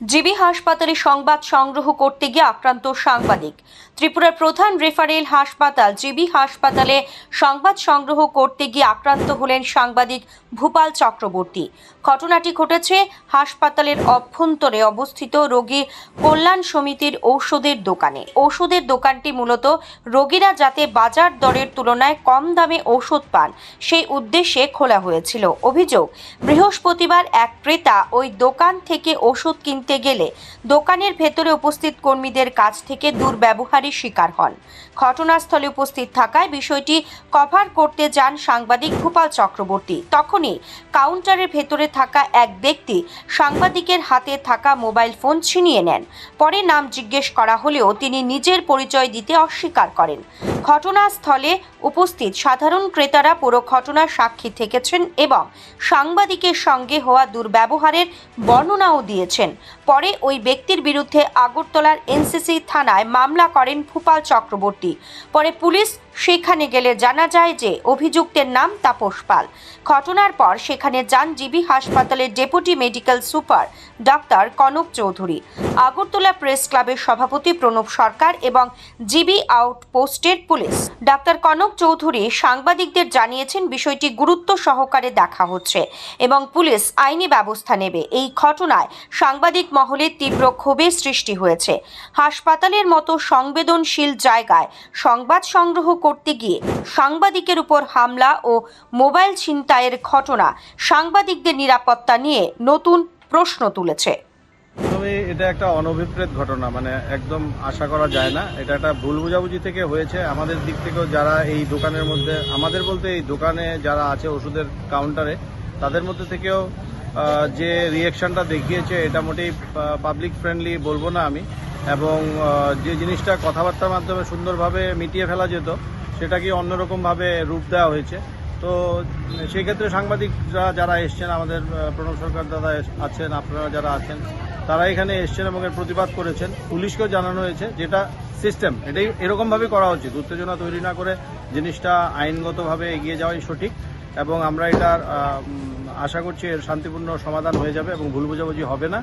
GB হাসপাতালে সংবাদ সংগ্রহ করতে গিয়ে আক্রান্ত সাংবাদিক। ত্রিপুরার প্রধান রেফারেল হাসপাতাল জিবি হাসপাতালে সংবাদ সংগ্রহ করতে গিয়ে আক্রান্ত হলেন সাংবাদিক ভূপাল চক্রবর্তী। ঘটনাটি ঘটেছে হাসপাতালের অভ্যন্তরে অবস্থিত রোগী কল্যাণ সমিতির ঔষধের দোকানে। ঔষধের দোকানটি মূলত রোগীরা যাতে বাজার দরের তুলনায় কম দামে ঔষধ পান, সেই উদ্দেশ্যে খোলা হয়েছিল। অভিযোগ, বৃহস্পতিবার এক ক্রেতা ওই দোকান থেকে ওষুধ কিনতে গেলে দোকানের ভেতরে উপস্থিত কর্মীদের কাছ থেকে দুর্ব্যবহারের শিকার হন। ঘটনাস্থলে উপস্থিত থাকায় বিষয়টি কভার করতে যান সাংবাদিক ভূপাল চক্রবর্তী। তখনই কাউন্টারের ভেতরে থাকা এক ব্যক্তি সাংবাদিকের হাতে থাকা মোবাইল ফোন ছিনিয়ে নেন। পরে নাম জিজ্ঞেস করা হলেও তিনি নিজের পরিচয় দিতে অস্বীকার করেন। ঘটনাস্থলে উপস্থিত সাধারণ ক্রেতারা পুরো ঘটনার সাক্ষী থেকেছেন এবং সাংবাদিকের সঙ্গে হওয়া দুর্ব্যবহারের বর্ণনাও দিয়েছেন। পরে ওই ব্যক্তির বিরুদ্ধে আগরতলার এনসিসি থানায় মামলা করেন ভূপাল চক্রবর্তী। পরে পুলিশ সেখানে গেলে জানা যায় যে অভিযুক্তের নাম তাপস পাল। ঘটনার পর সেখানে যান জিবি হাসপাতালের deputy medical super doctor Kanak Chowdhury, Agartala press ক্লাবের সভাপতি প্রণব সরকার এবং জিবি আউটপোস্টের পুলিশ। ডাক্তার কনক চৌধুরী সাংবাদিকদের জানিয়েছেন, বিষয়টি গুরুত্ব সহকারে দেখা হচ্ছে এবং পুলিশ আইনি ব্যবস্থা নেবে। এই ঘটনায় সাংবাদিক মহলে তীব্র ক্ষোভের সৃষ্টি হয়েছে। হাসপাতালের মতো সংবেদনশীল জায়গায় সংবাদ সংগ্রহ করতে গিয়ে সাংবাদিকের উপর হামলা ও মোবাইল ছিনতাইয়ের ঘটনা সাংবাদিকদের নিরাপত্তা নিয়ে নতুন প্রশ্ন তুলেছে। তবে এটা একটা অনভিপ্রেত ঘটনা মানে একদম আশা করা যায় না। এটা একটা ভুল বোঝাবুঝি থেকে হয়েছে। আমাদের দিক থেকেও যারা এই দোকানের মধ্যে, আমাদের বলতে এই দোকানে যারা আছে ওষুধের কাউন্টারে তাদের মধ্যে থেকেও যে রিয়েকশনটা দেখিয়েছে, এটা মোটেই পাবলিক ফ্রেন্ডলি বলব না আমি। এবং যে জিনিসটা কথাবার্তার মাধ্যমে সুন্দরভাবে মিটিয়ে ফেলা যেত, সেটাকে অন্যরকমভাবে রূপ দেওয়া হয়েছে। তো, সেই ক্ষেত্রে সাংবাদিকরা যারা এসছেন, আমাদের প্রণব সরকার দাদা আছেন, আপনারা যারা আছেন, তারা এখানে এসছেন এবং এর প্রতিবাদ করেছেন। পুলিশকেও জানানো হয়েছে যেটা সিস্টেম এটাই এরকমভাবে করা উচিত। উত্তেজনা তৈরি না করে জিনিসটা আইনগতভাবে এগিয়ে যাওয়াই সঠিক এবং আমরা এটার আশা করছি এর শান্তিপূর্ণ সমাধান হয়ে যাবে এবং ভুল বোঝাবুঝি হবে না।